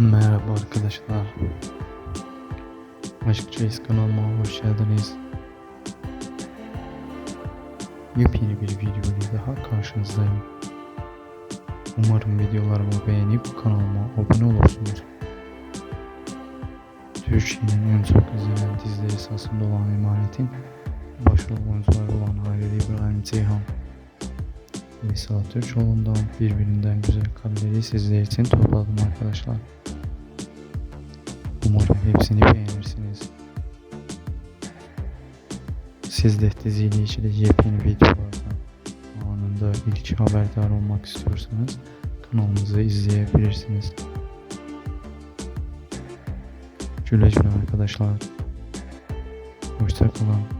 Merhaba arkadaşlar. Aşk Çeyiz kanalıma hoş geldiniz. Yepyeni bir video ile daha karşınızdayım. Umarım videolarımı beğenip kanalıma abone olursunuz. Türkiye'nin en çok izlenen dizileri esasında olan Emanet'in başrol oyuncuları olan Halil İbrahim Ceyhan ve Saat Türkoğlu'ndan birbirinden güzel kareleri sizler için topladım arkadaşlar. Umarım hepsini beğenirsiniz. Siz de diziyle ilgili yepyeni videolardan anında ilk haberdar olmak istiyorsanız kanalımızı izleyebilirsiniz. Güle güle arkadaşlar. Hoşçakalın.